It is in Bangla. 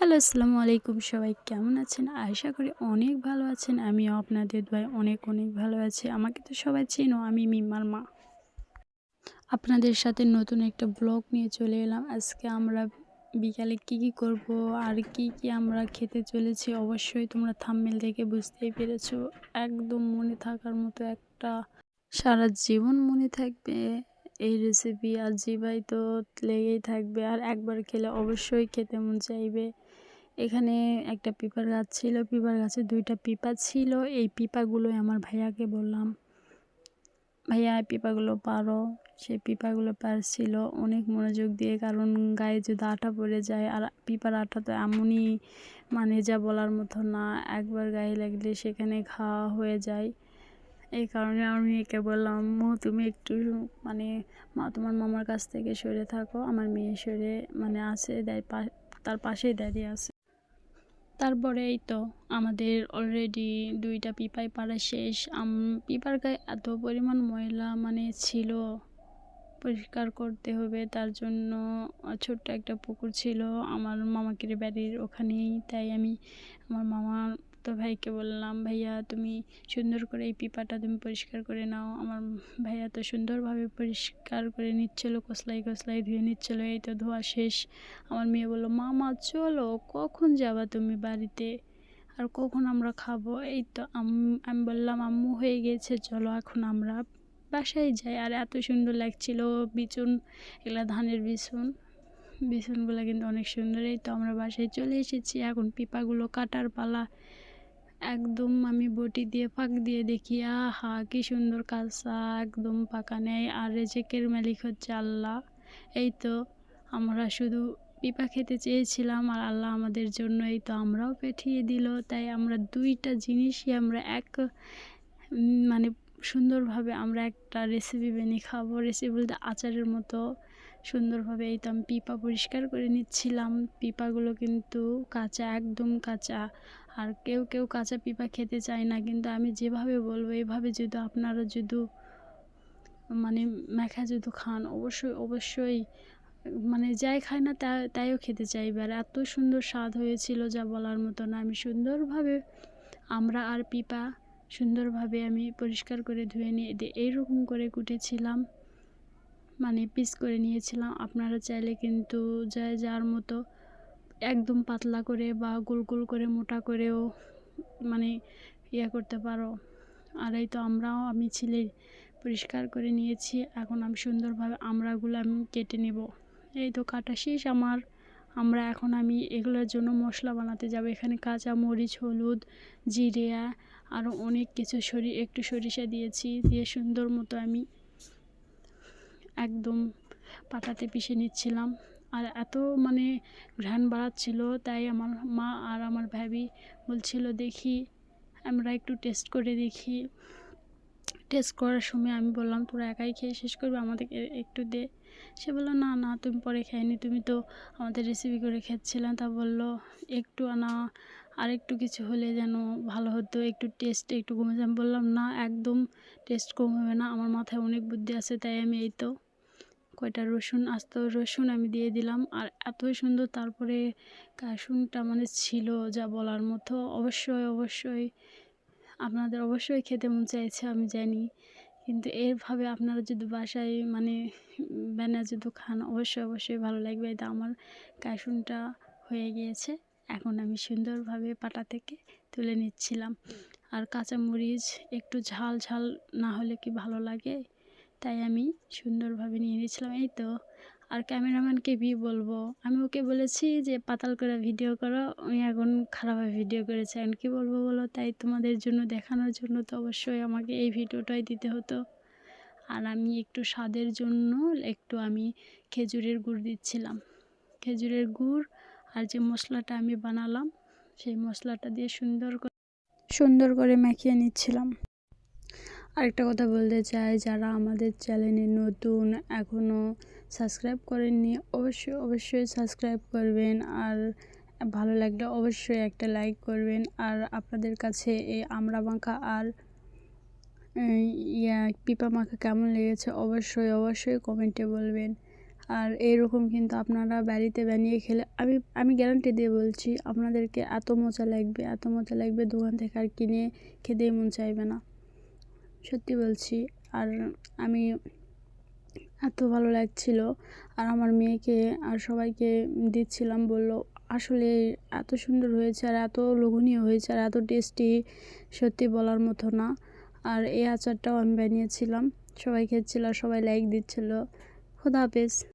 হ্যালো, আসসালামু আলাইকুম। সবাই কেমন আছেন? আশা করি অনেক ভালো আছেন। আমিও আপনাদের দোয়ায় অনেক অনেক ভালো আছি। আমাকে তো সবাই চেনো, আমি মিমার মা। আপনাদের সাথে নতুন একটা ব্লগ নিয়ে চলে এলাম। আজকে আমরা বিকালে কি কি করব, আর কি কি আমরা খেতে চলেছি, অবশ্যই তোমরা থামমেল দেখে বুঝতেই পেরেছ। একদম মনে থাকার মতো একটা সারা জীবন মনে থাকবে। এই রেসিপি আর জিবাই তো লেগেই থাকবে। আর একবার খেলে অবশ্যই খেতে মন চাইবে। এখানে একটা পিপার গাছ ছিল, পিপার গাছে দুইটা পিপা ছিল। এই পিপাগুলোই আমার ভাইয়াকে বললাম, ভাইয়া পিপাগুলো পারো। সেই পিপাগুলো পারছিল অনেক মনোযোগ দিয়ে, কারণ গায়ে যদি আটা পড়ে যায়, আর পিপার আটা তো এমনই মানে যা বলার মতো না, একবার গায়ে লাগলে সেখানে খাওয়া হয়ে যায়। এই কারণে আমি একে বললাম আম্মু তুমি একটু মানে মা, তোমার মামার কাছ থেকে সরে থাকো। আমার মেয়ে সরে মানে আছে, দেয় তার পাশেই দাঁড়িয়ে আছে। তারপরে এই তো আমাদের অলরেডি দুইটা পিপাই পাড়া শেষ। আম, পিপার গায়ে এত পরিমাণ ময়লা মানে ছিল, পরিষ্কার করতে হবে। তার জন্য ছোট্ট একটা পুকুর ছিল, আমার মামাকির বাড়ির ওখানেই। তাই আমি, আমার মামা তো ভাইকে বললাম, ভাইয়া, তুমি সুন্দর করে এই পিপাটা তুমি পরিষ্কার করে নাও। আমার ভাইয়া তো সুন্দরভাবে পরিষ্কার করে নিচ্ছিলো, কসলাই কসলাই ধুয়ে নিচ্ছিলো, এই তো ধোয়া শেষ। আমার মেয়ে বলল, মামা, চলো, কখন যাবা তুমি বাড়িতে? আর কখন আমরা খাব? এই তো আমি বললাম, আম্মু হয়ে গেছে, চলো, এখন আমরা বাসায় যাই। আর এত সুন্দর লাগছিল, বিচুন, এগুলা ধানের বিচুন। বিচুনগুলো কিন্তু অনেক সুন্দর, এই তো আমরা বাসায় চলে এসেছি। এখন পিপাগুলো কাটার পালা। একদম আমি বটি দিয়ে ফাঁক দিয়ে দেখি, আহা, কি সুন্দর কাঁচা একদম পাকা নেয় আর রেজেকের মালিক হচ্ছে আল্লাহ। এই তো আমরা শুধু পিপা খেতে চেয়েছিলাম আর আল্লাহ আমাদের জন্য এই তো আমরাও পেঠিয়ে দিল। তাই আমরা দুইটা জিনিসই আমরা এক মানে সুন্দরভাবে আমরা একটা রেসিপি বানিয়ে খাব। রেসিপি বলতে আচারের মতো সুন্দরভাবে এই তো আমি পিপা পরিষ্কার করে নিচ্ছিলাম। পিপাগুলো কিন্তু কাঁচা, একদম কাঁচা। আর কেউ কেউ কাঁচা পিপা খেতে চায় না, কিন্তু আমি যেভাবে বলব, এভাবে যদি আপনারা যদি মানে মেখা যদি খান, অবশ্যই অবশ্যই মানে যাই খায় না তা, তাইও খেতে চাইবে। আর এত সুন্দর স্বাদ হয়েছিল যা বলার মতো না। আমি সুন্দরভাবে আমরা আর পিপা সুন্দরভাবে আমি পরিষ্কার করে ধুয়ে নিয়ে এইরকম করে কুটেছিলাম মানে পিস করে নিয়েছিলাম। আপনারা চাইলে কিন্তু যা, যার মতো একদম পাতলা করে বা গোল গোল করে মোটা করেও মানে ইয়ে করতে পারো। আর এই তো আমরাও, আমি ছিলে পরিষ্কার করে নিয়েছি। এখন আমি সুন্দরভাবে আমরাগুলো আমি কেটে নেব। এই তো কাটা শেষ আমার। আমরা এখন আমি এগুলোর জন্য মশলা বানাতে যাব। এখানে কাঁচা মরিচ, হলুদ, জিরে আরও অনেক কিছু সরি, একটু সরিষা দিয়েছি দিয়ে সুন্দর মতো আমি একদম পাটাতে পিষে নিচ্ছিলাম। আর এত মানে ঘ্রাণ বাড়াচ্ছিল, তাই আমার মা আর আমার ভাবি বলছিল, দেখি, আমরা একটু টেস্ট করে দেখি। টেস্ট করার সময় আমি বললাম, তোরা একাই খেয়ে শেষ করবে, আমাদেরকে একটু দে। সে বলল, না না, তুমি পরে খাইনি, তুমি তো আমাদের রেসিপি করে খেয়েছিলাম তা বলল, একটু আনা আর একটু কিছু হলে যেন ভালো হতো, একটু টেস্ট একটু কমে আমি বললাম, না, একদম টেস্ট কম হবে না, আমার মাথায় অনেক বুদ্ধি আছে, তাই আমি এই তো কয়টা রসুন? আস্ত রসুন আমি দিয়ে দিলাম। আর এতই সুন্দর তারপরে কাসুনটা মানে ছিল যা বলার মতো। অবশ্যই অবশ্যই, আপনাদের অবশ্যই খেতে মন চাইছে, আমি জানি। কিন্তু এরভাবে আপনারা যদি বাসায় মানে ব্যানা যদি খান, অবশ্যই অবশ্যই ভালো লাগবে। এটা আমার কাসুনটা হয়ে গিয়েছে। এখন আমি সুন্দরভাবে পাটা থেকে তুলে নিচ্ছিলাম। আর কাঁচামরিচ একটু ঝাল ঝাল না হলে কি ভালো লাগে? তাই আমি সুন্দরভাবে নিয়ে নিয়েছিলাম। এই তো, আর ক্যামেরাম্যানকে বি বলব। আমি ওকে বলেছি যে, পাতাল করে ভিডিও করো। উনি এখন খারাপভাবে ভিডিও করেছে এখন কী বলব বলো? তাই তোমাদের জন্য, দেখানোর জন্য তো অবশ্যই আমাকে এই ভিডিওটাই দিতে হতো। আর আমি একটু স্বাদের জন্য একটু আমি খেজুরের গুড় দিচ্ছিলাম। খেজুরের গুড় আর যে মশলাটা আমি বানালাম, সেই মশলাটা দিয়ে সুন্দর করে সুন্দর করে মাখিয়ে নিচ্ছিলাম। আরেকটা কথা বলতে চাই, যারা আমাদের চ্যানেলে নতুন এখনও সাবস্ক্রাইব করেননি, অবশ্যই অবশ্যই সাবস্ক্রাইব করবেন। আর ভালো লাগলে অবশ্যই একটা লাইক করবেন। আর আপনাদের কাছে এই আমরা মাখা আর ইয়া, পিপা মাখা কেমন লেগেছে অবশ্যই অবশ্যই কমেন্টে বলবেন। আর এইরকম কিন্তু আপনারা বাড়িতে বানিয়ে খেলে, আমি আমি গ্যারান্টি দিয়ে বলছি, আপনাদেরকে এত মজা লাগবে, এত মজা লাগবে দোকান থেকে আর কিনে খেতেই মন চাইবে না। সত্যি বলছি। আর আমি এত ভালো লাগছিল। আর আমার মেয়েকে আর সবাইকে দিচ্ছিলাম, বলল, আসলে এত সুন্দর হয়েছে আর এত লোভনীয় হয়েছে আর এত টেস্টি, সত্যি বলার মতো না। আর এই আচারটাও আমি বানিয়েছিলাম। সবাই খেয়েছিল আর সবাই লাইক দিচ্ছিল। খোদা হাফেজ।